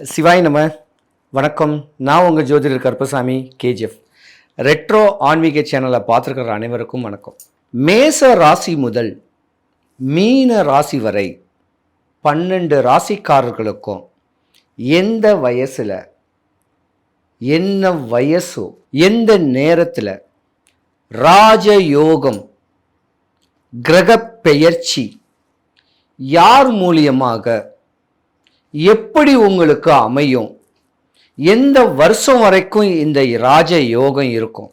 சிவாய் நம்ம வணக்கம். நான் உங்கள் ஜோதிடர் கருப்பசாமி கேஜிஎஃப். ரெட்ரோ ஆன்மீக சேனலை பார்த்துருக்கிற அனைவருக்கும் வணக்கம். மேச ராசி முதல் மீன ராசி வரை பன்னெண்டு ராசிக்காரர்களுக்கும் எந்த வயசில் என்ன வயசோ எந்த நேரத்தில் ராஜயோகம் கிரக பெயர்ச்சி யார் மூலியமாக எப்படி உங்களுக்கு அமையும்? எந்த வருஷம் வரைக்கும் இந்த ராஜ யோகம் இருக்கும்?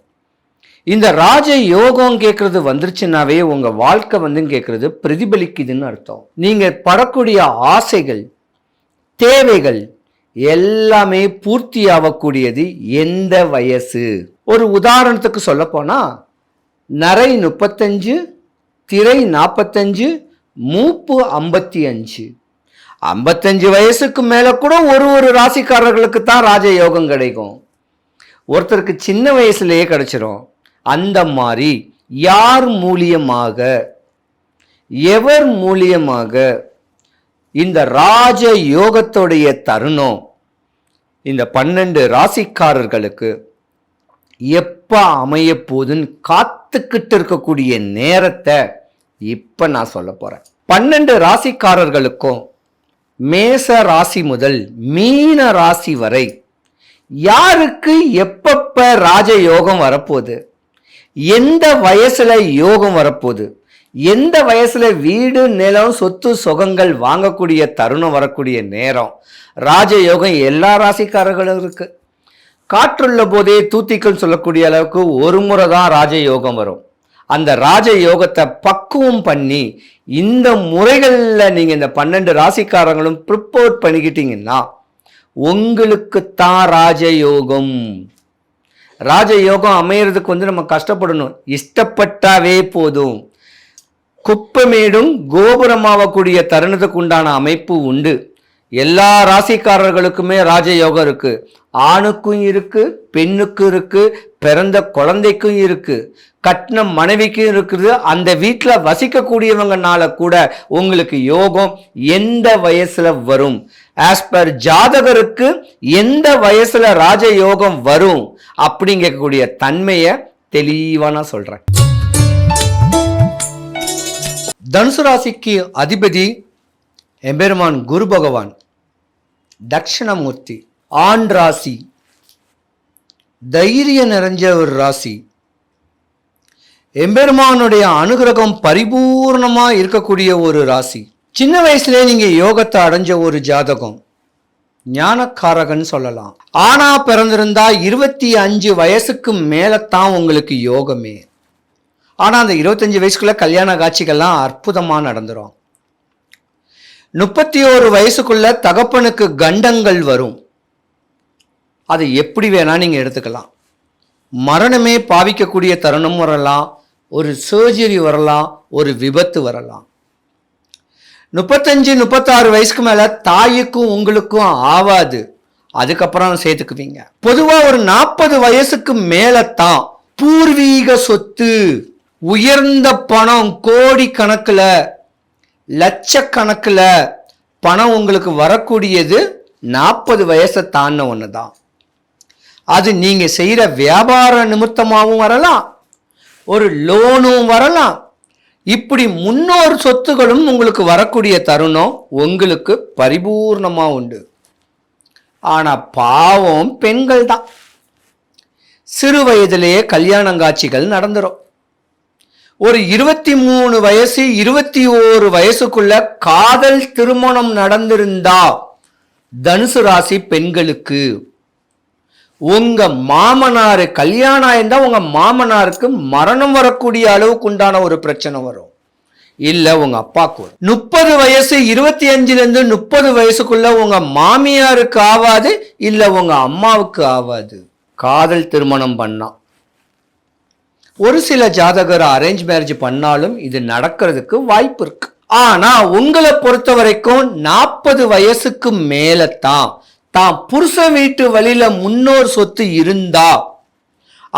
இந்த ராஜ யோகம் கேட்கறது வந்துருச்சுனாவே உங்க வாழ்க்கை வந்து கேட்கறது பிரதிபலிக்குதுன்னு அர்த்தம். நீங்க படக்கூடிய ஆசைகள் தேவைகள் எல்லாமே பூர்த்தி ஆகக்கூடியது எந்த வயசு? ஒரு உதாரணத்துக்கு சொல்ல போனா நரை முப்பத்தஞ்சு திரை நாற்பத்தஞ்சு மூப்பு ஐம்பத்தி அஞ்சு. ஐம்பத்தஞ்சு வயசுக்கு மேலே கூட ஒரு ஒரு ராசிக்காரர்களுக்கு தான் ராஜயோகம் கிடைக்கும். ஒருத்தருக்கு சின்ன வயசுலேயே கிடைச்சிரும். அந்த மாதிரி யார் மூலியமாக? எவர் மூலியமாக? இந்த ராஜ யோகத்துடைய தருணம் இந்த பன்னெண்டு ராசிக்காரர்களுக்கு எப்போ அமைய போகுதுன்னு காத்துக்கிட்டு இருக்கக்கூடிய நேரத்தை இப்போ நான் சொல்ல போகிறேன் பன்னெண்டு ராசிக்காரர்களுக்கும் மேச ராசி முதல் மீன ராசி வரை யாருக்கு எப்பப்ப ராஜ யோகம் வரப்போகுது? எந்த வயசுல யோகம் வரப்போகுது? எந்த வயசுல வீடு நிலம் சொத்து சுகங்கள் வாங்கக்கூடிய தருணம் வரக்கூடிய நேரம்? ராஜயோகம் எல்லா ராசிக்காரர்களும் இருக்கு. காற்றுள்ள போதே தூத்திக்கள் சொல்லக்கூடிய அளவுக்கு ஒரு முறை தான் ராஜயோகம் வரும். அந்த ராஜ யோகத்தை பக்குவம் பண்ணி இந்த முறைகளில் நீங்கள் இந்த பன்னெண்டு ராசிக்காரங்களும் ப்ரிப்போர்ட் பண்ணிக்கிட்டீங்கன்னா உங்களுக்கு தான் ராஜயோகம். ராஜயோகம் அமையிறதுக்கு வந்து நம்ம கஷ்டப்படணும். இஷ்டப்பட்டாவே போதும். குப்பமேடும் கோபுரமாகக்கூடிய தருணத்துக்கு உண்டான அமைப்பு உண்டு. எல்லா ராசிக்காரர்களுக்குமே ராஜயோகம் இருக்குது ஆணுக்கும் இருக்கு பெண்ணுக்கும் இருக்கு பிறந்த குழந்தைக்கும் இருக்கு கட்டின மனைவிக்கும் இருக்குது. அந்த வீட்டில் வசிக்கக்கூடியவங்கனால கூட உங்களுக்கு யோகம் எந்த வயசுல வரும்? ஆஸ் பர் ஜாதகருக்கு எந்த வயசுல ராஜ யோகம் வரும் அப்படிங்கக்கூடிய தன்மையை தெளிவாக நான் சொல்றேன். தனுசு ராசிக்கு அதிபதி எம்பெருமான் குரு பகவான் தக்ஷணமூர்த்தி ஆண் ராசி தைரியம் நிறைஞ்ச ஒரு ராசி. எம்பெருமானுடைய அனுகிரகம் பரிபூர்ணமாக இருக்கக்கூடிய ஒரு ராசி. சின்ன வயசுலேயே நீங்கள் யோகத்தை அடைஞ்ச ஒரு ஜாதகம். ஞானக்காரகன் சொல்லலாம். ஆனா பிறந்திருந்தா இருபத்தி அஞ்சு வயசுக்கு மேலத்தான் உங்களுக்கு யோகமே. ஆனால் அந்த இருபத்தஞ்சு வயசுக்குள்ளே கல்யாண காட்சிகள்லாம் அற்புதமாக நடந்துரும். முப்பத்தி ஓரு வயசுக்குள்ள தகப்பனுக்கு கண்டங்கள் வரும். அதை எப்படி வேணால் நீங்கள் எடுத்துக்கலாம். மரணமே பாவிக்கக்கூடிய தருணம் வரலாம் ஒரு சர்ஜரி வரலாம் ஒரு விபத்து வரலாம். முப்பத்தஞ்சு முப்பத்தாறு வயசுக்கு மேலே தாய்க்கும் உங்களுக்கும் ஆவாது. அதுக்கப்புறம் சேர்த்துக்குவீங்க. பொதுவாக ஒரு நாற்பது வயசுக்கு மேலே தான் பூர்வீக சொத்து உயர்ந்த பணம் கோடி கணக்கில் லட்சக்கணக்கில் பணம் உங்களுக்கு வரக்கூடியது நாற்பது வயசை தாண்டின ஒன்று தான் அது நீங்கள் செய்கிற வியாபார நிமித்தமாகவும் வரலாம் ஒரு லோனும் வரலாம். இப்படி முன்னோர் சொத்துகளும் உங்களுக்கு வரக்கூடிய தருணம் உங்களுக்கு பரிபூர்ணமாக உண்டு. ஆனால் பாவம் பெண்கள் தான். சிறு வயதிலேயே கல்யாணங்காட்சிகள் நடந்துரும். ஒரு இருபத்தி மூணு வயசு இருபத்தி ஓரு வயசுக்குள்ள காதல் திருமணம் நடந்திருந்தா தனுசு ராசி பெண்களுக்கு உங்க மாமனாரு கல்யாணம் ஆயிருந்தா உங்க மாமனாருக்கு மரணம் வரக்கூடிய அளவுக்கு உண்டான ஒரு பிரச்சனை வரும். இல்ல உங்க அப்பாவுக்கு வரும். முப்பது வயசு இருபத்தி அஞ்சுல இருந்து முப்பது வயசுக்குள்ள உங்க மாமியாருக்கு ஆவாது இல்ல உங்க அம்மாவுக்கு ஆவாது. காதல் திருமணம் பண்ணா. ஒரு சில ஜாதகர் அரேஞ்ச் மேரேஜ் பண்ணாலும் இது நடக்கிறதுக்கு வாய்ப்பு இருக்கு. ஆனா உங்களை பொறுத்த வரைக்கும் நாற்பது வயசுக்கு மேல தான் தான் புருஷ வீட்டு வழியில முன்னோர் சொத்து இருந்தா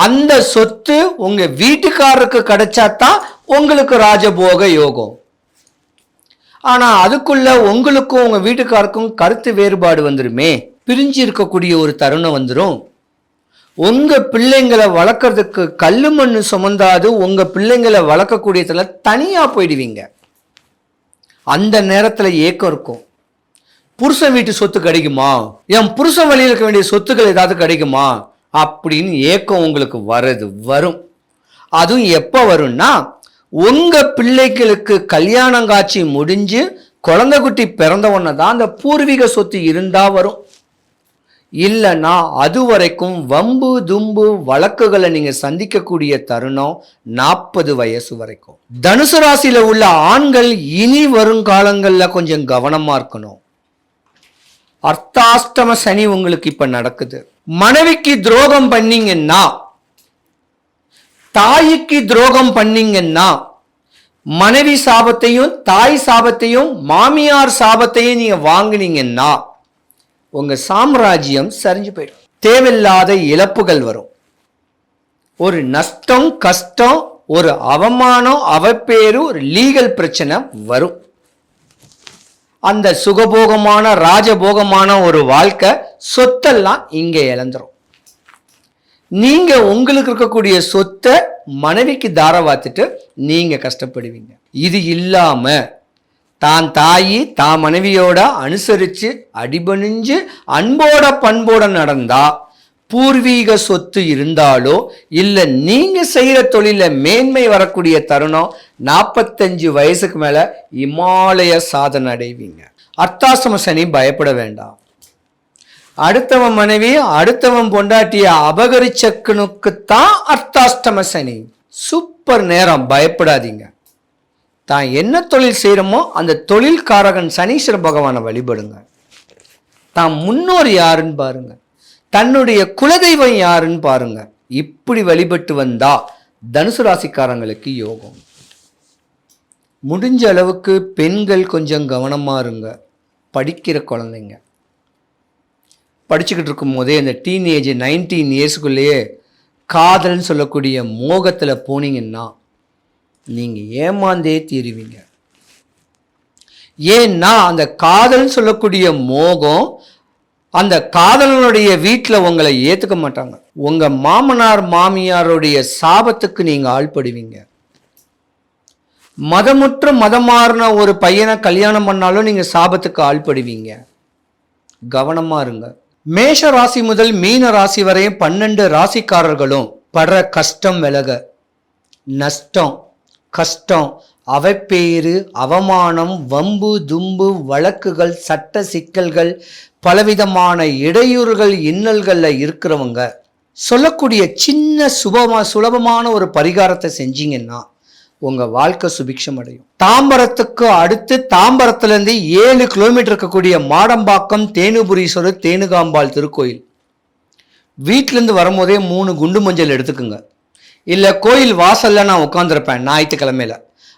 அந்த சொத்து உங்க வீட்டுக்காரருக்கு கிடைச்சாதான் உங்களுக்கு ராஜபோக யோகம். ஆனா அதுக்குள்ள உங்களுக்கும் உங்க வீட்டுக்காருக்கும் கருத்து வேறுபாடு வந்துருமே. பிரிஞ்சு இருக்கக்கூடிய ஒரு தருணம் வந்துடும் உங்க பிள்ளைங்களை வளர்க்கறதுக்கு கல்லு மண்ணு சுமந்தாது உங்க பிள்ளைங்களை வளர்க்கக்கூடியதுல தனியா போயிடுவீங்க. அந்த நேரத்துல ஏக்கம் இருக்கும். புருஷன் வீட்டு சொத்து கிடைக்குமா? என் புருஷன் வழியில் இருக்க வேண்டிய சொத்துக்கள் ஏதாவது கிடைக்குமா? அப்படின்னு ஏக்கம் உங்களுக்கு வருது வரும். அதுவும் எப்போ வரும்னா உங்கள் பிள்ளைகளுக்கு கல்யாணம் காட்சி முடிஞ்சு குழந்தை குட்டி பிறந்த உடனே தான் அந்த பூர்வீக சொத்து இருந்தால் வரும். இல்லைன்னா அது வரைக்கும் வம்பு தும்பு வழக்குகளை நீங்கள் சந்திக்கக்கூடிய தருணம் நாற்பது வயசு வரைக்கும். தனுசு ராசியில் உள்ள ஆண்கள் இனி வருங்காலங்களில் கொஞ்சம் கவனமாக இருக்கணும். அர்த்தாஷ்டம சனி உங்களுக்கு இப்ப நடக்குது. மனைவிக்கு துரோகம் பண்ணீங்கன்னா தாய்க்கு துரோகம் பண்ணீங்கன்னா மனைவி சாபத்தையும் தாய் சாபத்தையும் மாமியார் சாபத்தையும் நீங்க வாங்கினீங்கன்னா உங்க சாம்ராஜ்யம் சரிஞ்சு போயிடும். தேவையில்லாத இழப்புகள் வரும். ஒரு நஷ்டம் கஷ்டம் ஒரு அவமானம் அவப்பேரு ஒரு லீகல் பிரச்சனை வரும். அந்த சுகபோகமான ராஜபோகமான ஒரு வாழ்க்கை சொத்தெல்லாம் இங்கே இழந்துரும். நீங்க உங்களுக்கு இருக்கக்கூடிய சொத்தை மனைவிக்கு தாரவாத்துட்டு நீங்க கஷ்டப்படுவீங்க. இது இல்லாம தான் தாயி தான் மனைவியோட அனுசரித்து அடிபணிஞ்சு அன்போட பண்போட நடந்தா பூர்வீக சொத்து இருந்தாலோ இல்லை நீங்கள் செய்கிற தொழிலில் மேன்மை வரக்கூடிய தருணம் நாற்பத்தஞ்சு வயசுக்கு மேலே இமாலய சாதனை அடைவீங்க. அர்த்தாசம சனி பயப்பட வேண்டாம். அடுத்தவன் மனைவி அடுத்தவன் பொண்டாட்டிய அபகரிச்சக்கனுக்குத்தான் அர்த்தாஷ்டம சனி. சூப்பர் நேரம் பயப்படாதீங்க. தான் என்ன தொழில் செய்கிறோமோ அந்த தொழில்காரகன் சனீஸ்வர பகவானை வழிபடுங்க. தான் முன்னோர் யாருன்னு பாருங்கள் தன்னுடைய குலதெய்வம் யாருன்னு பாருங்க. இப்படி வழிபட்டு வந்தா தனுசு ராசிக்காரங்களுக்கு யோகம். முடிஞ்ச அளவுக்கு பெண்கள் கொஞ்சம் கவனமாக இருங்க. படிக்கிற குழந்தைங்க. படிச்சுக்கிட்டு இருக்கும் போதே இந்த டீனேஜ் நைன்டீன் இயர்ஸ்க்குள்ளேயே காதல்னு சொல்லக்கூடிய மோகத்தில் போனீங்கன்னா நீங்கள் ஏமாந்தே தீருவீங்க. ஏன்னா அந்த காதல்னு சொல்லக்கூடிய மோகம் அந்த காதலனுடைய வீட்டில் உங்களை ஏற்றுக்க மாட்டாங்க. உங்கள் மாமனார் மாமியாருடைய சாபத்துக்கு நீங்கள் ஆள்படுவீங்க. மதமுற்று மதம் மாறின ஒரு பையனை கல்யாணம் பண்ணாலும் நீங்கள் சாபத்துக்கு ஆள்படுவீங்க. கவனமா இருங்க. மேஷ ராசி முதல் மீன ராசி வரையும் பன்னெண்டு ராசிக்காரர்களும் படுற கஷ்டம் விலக. நஷ்டம் கஷ்டம் அவப்பேறு அவமானம் வம்பு தும்பு வழக்குகள் சட்ட சிக்கல்கள் பலவிதமான இடையூறுகள் இன்னல்களில் இருக்கிறவங்க சொல்லக்கூடிய சின்ன சுபமா சுலபமான ஒரு பரிகாரத்தை செஞ்சீங்கன்னா உங்கள் வாழ்க்கை சுபிக்ஷம் அடையும். தாம்பரத்துக்கு அடுத்து தாம்பரத்துலேருந்து ஏழு கிலோமீட்டர் இருக்கக்கூடிய மாடம்பாக்கம் தேனுபுரீஸ்வரர் தேனுகாம்பாள் திருக்கோயில். வீட்டிலேருந்து வரும்போதே மூணு குண்டு மஞ்சள் எடுத்துக்குங்க. இல்லை கோயில் வாசலில் நான் உட்காந்துருப்பேன் ஞாயிற்றுக்கிழமையில.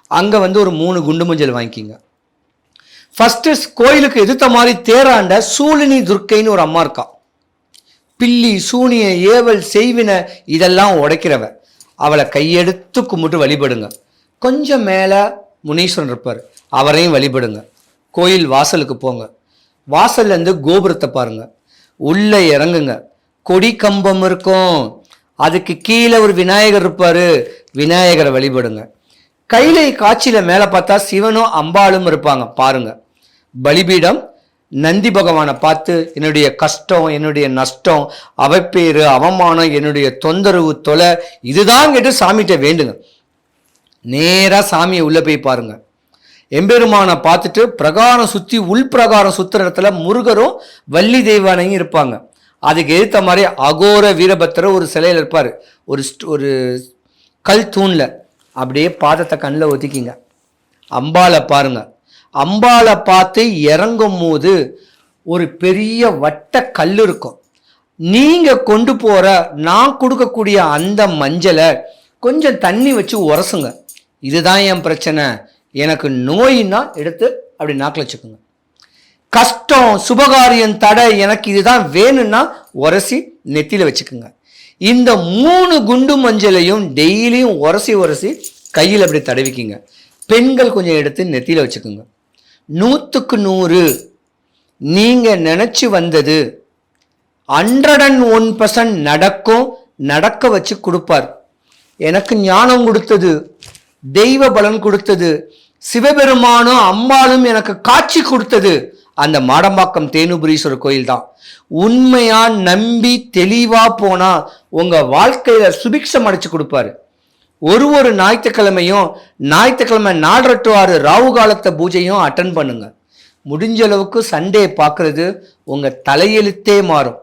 அங்கே வந்து ஒரு மூணு குண்டு மஞ்சள் வாங்கிக்கிங்க. ஃபஸ்ட்டு கோயிலுக்கு எதிர்த்த மாதிரி தேராண்ட சூழினி துர்க்கைன்னு ஒரு அம்மா இருக்கா. பில்லி சூனிய ஏவல் செய்வின இதெல்லாம் உடைக்கிறவ. அவளை கையெடுத்து கும்பிட்டு வழிபடுங்க. கொஞ்சம் மேலே முனீஸ்வரன் இருப்பார். அவரையும் வழிபடுங்க. கோயில் வாசலுக்கு போங்க. வாசல்ல இருந்து கோபுரத்தை பாருங்க. உள்ளே இறங்குங்க. கொடி கம்பம் இருக்கும். அதுக்கு கீழே ஒரு விநாயகர் இருப்பார். விநாயகரை வழிபடுங்க. கைலை காட்சியில மேலே பார்த்தா சிவனும் அம்பாளும் இருப்பாங்க. பாருங்க. பலிபீடம் நந்தி பகவானை பார்த்து என்னுடைய கஷ்டம் என்னுடைய நஷ்டம் அவப்பேறு அவமானம் என்னுடைய தொந்தரவு தொலை இதுதான் கேட்டு சாமிகிட்ட வேண்டுங்க. நேராக சாமியை உள்ளே போய் பாருங்க. எம்பெருமானை பார்த்துட்டு பிரகாரம் சுற்றி உள்பிரகாரம் சுற்றுற சுத்துற இடத்துல முருகரும் வள்ளி தெய்வானையும் இருப்பாங்க. அதுக்கு எதிர்த்த மாதிரி அகோர வீரபத்திர ஒரு சிலையில் இருப்பார். ஒரு ஒரு கல் தூணில். அப்படியே பாதத்தை கண்ணில் ஒதுக்கிங்க. அம்பாளை பாருங்க. அம்பாளை பார்த்து இறங்கும் போது ஒரு பெரிய வட்ட கல் இருக்கும். நீங்கள் கொண்டு போகிற நான் கொடுக்கக்கூடிய அந்த மஞ்சளை கொஞ்சம் தண்ணி வச்சு உரசுங்க. இதுதான் என் பிரச்சனை. எனக்கு நோயின்னா எடுத்து அப்படி நாக்கில் வச்சுக்கோங்க. கஷ்டம் சுபகாரியம் தடை எனக்கு இதுதான் வேணும்னா உரசி நெத்தியில் வச்சுக்கோங்க. இந்த மூணு குண்டு மஞ்சளையும் டெய்லியும் உரசி உரசி கையில் அப்படி தடவிக்கிங்க. பெண்கள் கொஞ்சம் எடுத்து நெத்தியில் வச்சுக்கோங்க. நூற்றுக்கு நூறு. நீங்கள் நினச்சி வந்தது ஹண்ட்ரட் அண்ட் ஒன் பர்சன்ட் நடக்கும் நடக்க வச்சு கொடுப்பார். எனக்கு ஞானம் கொடுத்தது தெய்வ பலன் கொடுத்தது சிவபெருமானும் அம்பாலும் எனக்கு காட்சி கொடுத்தது. அந்த மாடம்பாக்கம் தேனுபுரீஸ்வரர் கோயில் தான். உண்மையா நம்பி தெளிவா போனா உங்க வாழ்க்கையில சுபிக்ஷம் அடைச்சு கொடுப்பாரு. ஒரு ஒரு ஞாயிற்றுக்கிழமையும் ஞாயிற்றுக்கிழமை நாலரை டு ஆறு ராவு காலத்தை பூஜையும் அட்டன் பண்ணுங்க. முடிஞ்ச அளவுக்கு சண்டே பார்க்கறது உங்க தலையெழுத்தே மாறும்.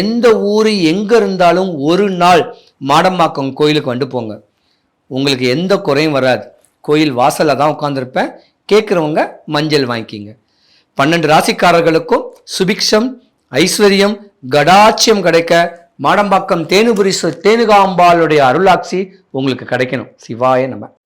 எந்த ஊர் எங்க இருந்தாலும் ஒரு நாள் மாடம்பாக்கம் கோயிலுக்கு வந்து போங்க. உங்களுக்கு எந்த குறையும் வராது. கோயில் வாசலில் தான் உட்காந்துருப்பேன் கேட்குறவங்க மஞ்சள் வாங்கிக்கிங்க. பன்னெண்டு ராசிக்காரர்களுக்கும் சுபிக்ஷம் ஐஸ்வர்யம் கடாட்சியம் கிடைக்க மாடம்பாக்கம் தேனுபுரி தேனுகாம்பாளுடைய அருளாட்சி உங்களுக்கு கிடைக்கணும். சிவாய நம்ம